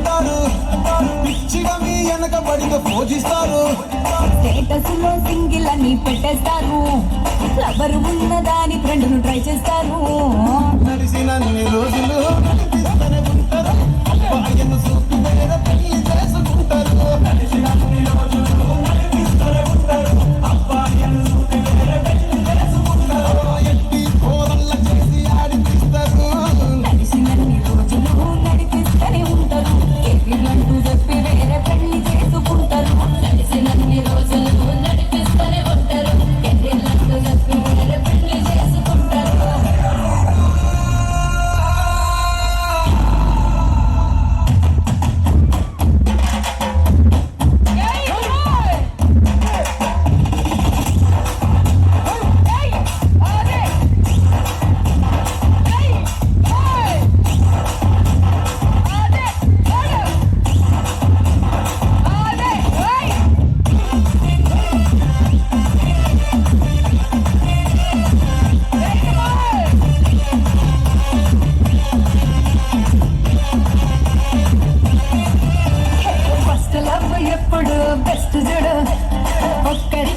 ఉంటారు. పిచ్చిగా మీ వెనక పడితే పూజిస్తారు స్టేటస్లో సింగిల్ అని పెట్టేస్తారు. ఎవరు ఉన్న దాని ఫ్రెండ్ను ట్రై చేస్తారు నడిచినన్ని రోజులు ఉంటారు. ಕೊಡು ಬೆಸ್ಟ್ ಜಡು ಒಕ್ಕರಿ